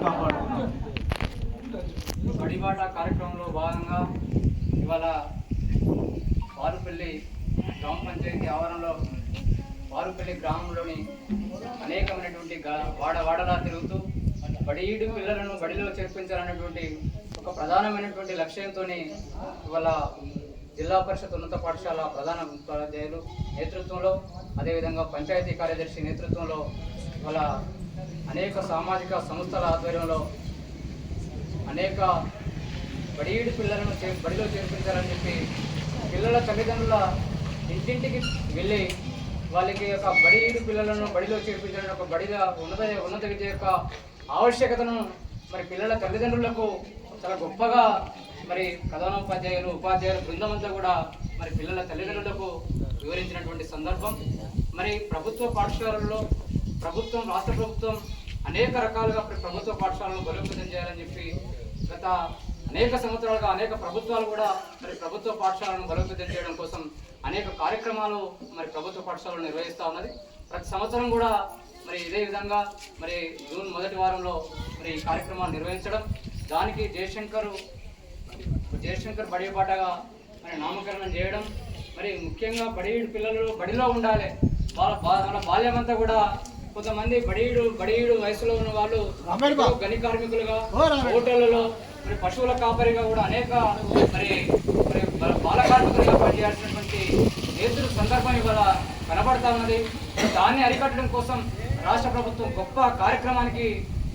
కాపాడుతున్నాం కార్యక్రమంలో భాగంగా ఇవాళ వారుపల్లి గ్రామ పంచాయతీ ఆవరణలో వారుపల్లి గ్రామంలోని అనేకమైనటువంటి వాడ వాడలా తిరుగుతూ బడిఈడు పిల్లలను బడిలో చేర్పించాలనేటువంటి ఒక ప్రధానమైనటువంటి లక్ష్యంతో ఇవాళ జిల్లా పరిషత్ ఉన్నత పాఠశాల ప్రధాన ఉపాధ్యాయులు నేతృత్వంలో అదేవిధంగా పంచాయతీ కార్యదర్శి నేతృత్వంలో ఇవాళ అనేక సామాజిక సంస్థల ఆధ్వర్యంలో అనేక బడియుడి పిల్లలను చే బడిలో చేర్పించాలని చెప్పి పిల్లల తల్లిదండ్రుల ఇంటింటికి వెళ్ళి వాళ్ళకి ఒక బడియుడి పిల్లలను బడిలో చేర్పించాలని ఒక బడిద ఉన్నత ఉన్నత విద్య యొక్క ఆవశ్యకతను మరి పిల్లల తల్లిదండ్రులకు చాలా గొప్పగా మరి ప్రధానోపాధ్యాయులు ఉపాధ్యాయులు బృందం అంతా కూడా మరి పిల్లల తల్లిదండ్రులకు వివరించినటువంటి సందర్భం. మరి ప్రభుత్వ పాఠశాలల్లో ప్రభుత్వం రాష్ట్ర ప్రభుత్వం అనేక రకాలుగా ప్రభుత్వ పాఠశాలను బలోపేతం చేయాలని చెప్పి గత అనేక సంవత్సరాలుగా అనేక ప్రభుత్వాలు కూడా మరి ప్రభుత్వ పాఠశాలను బలోపేతం చేయడం కోసం అనేక కార్యక్రమాలు మరి ప్రభుత్వ పాఠశాలను నిర్వహిస్తూ ఉన్నది. ప్రతి సంవత్సరం కూడా మరి ఇదే విధంగా మరి జూన్ మొదటి వారంలో మరి ఈ కార్యక్రమాలు నిర్వహించడం. దానికి జయశంకర్ జయశంకర్ బడి పాటగా మరి నామకరణం చేయడం. మరి ముఖ్యంగా బడి పిల్లలు బడిలో ఉండాలి. వాళ్ళ బాల్యమంతా వాళ్ళ కూడా కొంతమంది బడియుడు బడియుడు వయసులో ఉన్న వాళ్ళు. గని కార్మికులుగా. హోటళ్ళలో మరి పశువుల కాపరిగా కూడా అనేక మరి మరి బాల కార్మికులుగా పనిచేయాల్సినటువంటి నేతృ సందర్భం ఇవాళ కనబడతా ఉన్నది దాన్ని అరికట్టడం కోసం రాష్ట్ర ప్రభుత్వం గొప్ప కార్యక్రమానికి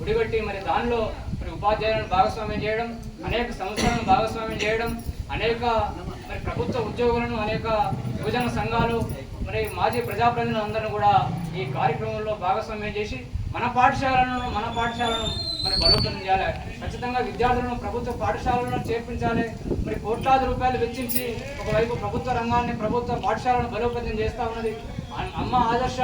ఉడిగట్టి మరి దానిలో మరి ఉపాధ్యాయులను భాగస్వామ్యం చేయడం అనేక సంస్థలను భాగస్వామ్యం చేయడం అనేక మరి ప్రభుత్వ ఉద్యోగులను అనేక యువజన సంఘాలు మరి మాజీ ప్రజాప్రతినిధులు అందరూ కూడా ఈ కార్యక్రమంలో భాగస్వామ్యం చేసి మన పాఠశాలను మన పాఠశాలను మరి బలోపేతం చేయాలి. ఖచ్చితంగా విద్యార్థులను ప్రభుత్వ పాఠశాలలను చేర్పించాలి. మరి కోట్లాది రూపాయలు వెచ్చించి ఒకవైపు ప్రభుత్వ రంగాన్ని ప్రభుత్వ పాఠశాలను బలోపేతం చేస్తా ఉన్నది. అమ్మ ఆదర్శ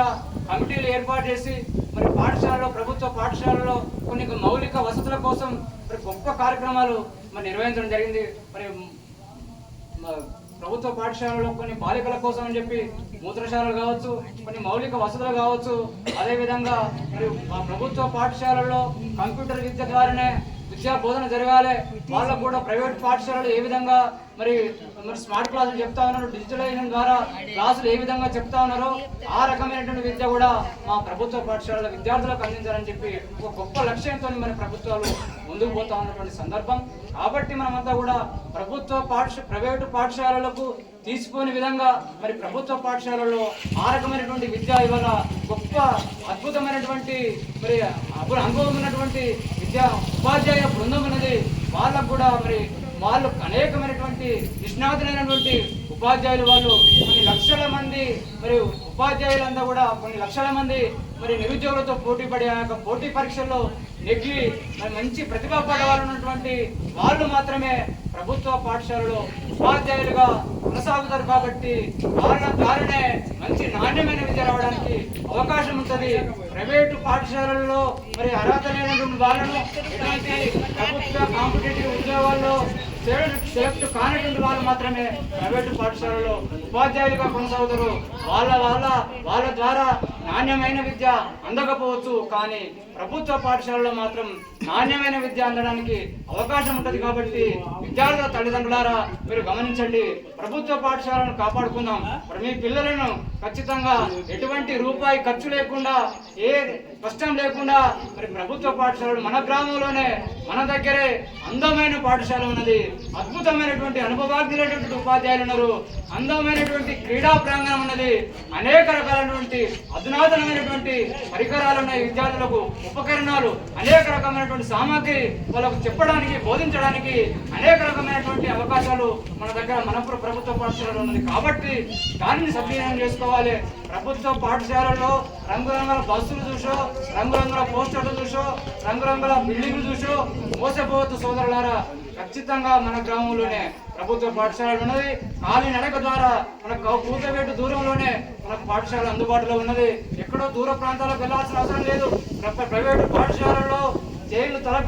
కమిటీలు ఏర్పాటు చేసి మరి పాఠశాలలో ప్రభుత్వ పాఠశాలలో కొన్ని మౌలిక వసతుల కోసం మరి గొప్ప కార్యక్రమాలు మరి నిర్వహించడం జరిగింది. మరి ప్రభుత్వ పాఠశాలలో కొన్ని బాలికల కోసం అని చెప్పి మూత్రశాలలు కావచ్చు కొన్ని మౌలిక వసతులు కావచ్చు అదేవిధంగా మరి ప్రభుత్వ పాఠశాలల్లో కంప్యూటర్ విద్య ద్వారానే విద్యా బోధన జరగాలి. వాళ్ళకు కూడా ప్రైవేట్ పాఠశాలలు ఏ విధంగా మరి మరి స్మార్ట్ క్లాసులు చెప్తా ఉన్నారు. డిజిటలైజేషన్ ద్వారా క్లాసులు ఏ విధంగా చెప్తా ఉన్నారో ఆ రకమైనటువంటి విద్య కూడా మా ప్రభుత్వ పాఠశాలల విద్యార్థులకు అందించాలని చెప్పి ఒక గొప్ప లక్ష్యంతో మరి ప్రభుత్వాలు ముందుకు పోతా ఉన్నటువంటి సందర్భం. కాబట్టి మనమంతా కూడా ప్రభుత్వ పాఠశ ప్రైవేటు పాఠశాలలకు తీసుకోని విధంగా మరి ప్రభుత్వ పాఠశాలలో ఆ రకమైనటువంటి విద్య ఇవాళ గొప్ప అద్భుతమైనటువంటి మరి అనుభవం ఉన్నటువంటి విద్యా ఉపాధ్యాయ బృందం ఉన్నది వాళ్ళకు కూడా మరి వాళ్ళు అనేకమైనటువంటి నిష్ణాతులైనటువంటి ఉపాధ్యాయులు వాళ్ళు కొన్ని లక్షల మంది మరి ఉపాధ్యాయులంతా కూడా కొన్ని లక్షల మంది మరి నిరుద్యోగులతో పోటీ పడే ఆ యొక్క పోటీ పరీక్షల్లో నెగ్గి మరి మంచి ప్రతిభా పడవాళ్ళు ఉన్నటువంటి వాళ్ళు మాత్రమే ప్రభుత్వ పాఠశాలలో ఉపాధ్యాయులుగా కొనసాగుతారు కాబట్టి వాళ్ళ ద్వారానే మంచి నాణ్యమైన విద్య రావడానికి అవకాశం ఉంటుంది. ప్రైవేటు పాఠశాలల్లో మరి అర్హత లేనటువంటి వాళ్ళను ఎటువంటి ప్రభుత్వ కాంపిటేటివ్ ఉద్యోగాల్లో సెలెక్ట్ కానటువంటి వాళ్ళు మాత్రమే ప్రైవేటు పాఠశాలలో ఉపాధ్యాయులుగా కొనసాగుతారు. వాళ్ళ వాళ్ళ వాళ్ళ ద్వారా నాణ్యమైన విద్య అందకపోవచ్చు. కానీ ప్రభుత్వ పాఠశాలలో మాత్రం నాణ్యమైన విద్య అందడానికి అవకాశం ఉంటుంది కాబట్టి విద్యార్థుల తల్లిదండ్రులారా మీరు గమనించండి. ప్రభుత్వ పాఠశాలను కాపాడుకుందాం. మరి మీ పిల్లలను ఖచ్చితంగా ఎటువంటి రూపాయి ఖర్చు లేకుండా ఏ కష్టం లేకుండా మరి ప్రభుత్వ పాఠశాలలు మన గ్రామంలోనే మన దగ్గరే అందమైన పాఠశాల ఉన్నది. అద్భుతమైనటువంటి అనుభవాజ్ఞులైనటువంటి ఉపాధ్యాయులు ఉన్నారు. అందమైనటువంటి క్రీడా ప్రాంగణం ఉన్నది. అనేక రకాలైనటువంటి అధునాతనమైనటువంటి పరికరాలు ఉన్నాయి విద్యార్థులకు ఉపకరణాలు అనేక రకమైనటువంటి సామాగ్రి వాళ్ళకు చెప్పడానికి బోధించడానికి అనేక రకమైనటువంటి అవకాశాలు మన దగ్గర మనపుర ప్రభుత్వ పాఠశాలలో ఉన్నది. కాబట్టి దానిని సద్వినియోగం చేసుకోవాలి. ప్రభుత్వ పాఠశాలల్లో రంగురంగుల బస్సులు చూసో రంగురంగుల పోస్టర్లు చూసో రంగురంగుల బిల్డింగ్లు చూసో మోసపోవద్దు సోదరులారా. ఖచ్చితంగా మన గ్రామంలోనే ప్రభుత్వ పాఠశాలలు ఉన్నది. ఖాళీ నడక ద్వారా మన కూతవేటు దూరంలోనే మనకు పాఠశాల అందుబాటులో ఉన్నది. ఎక్కడో దూర ప్రాంతాలకు వెళ్ళాల్సిన అవసరం లేదు. ప్రైవేటు పాఠశాలల్లో జైలు తలపి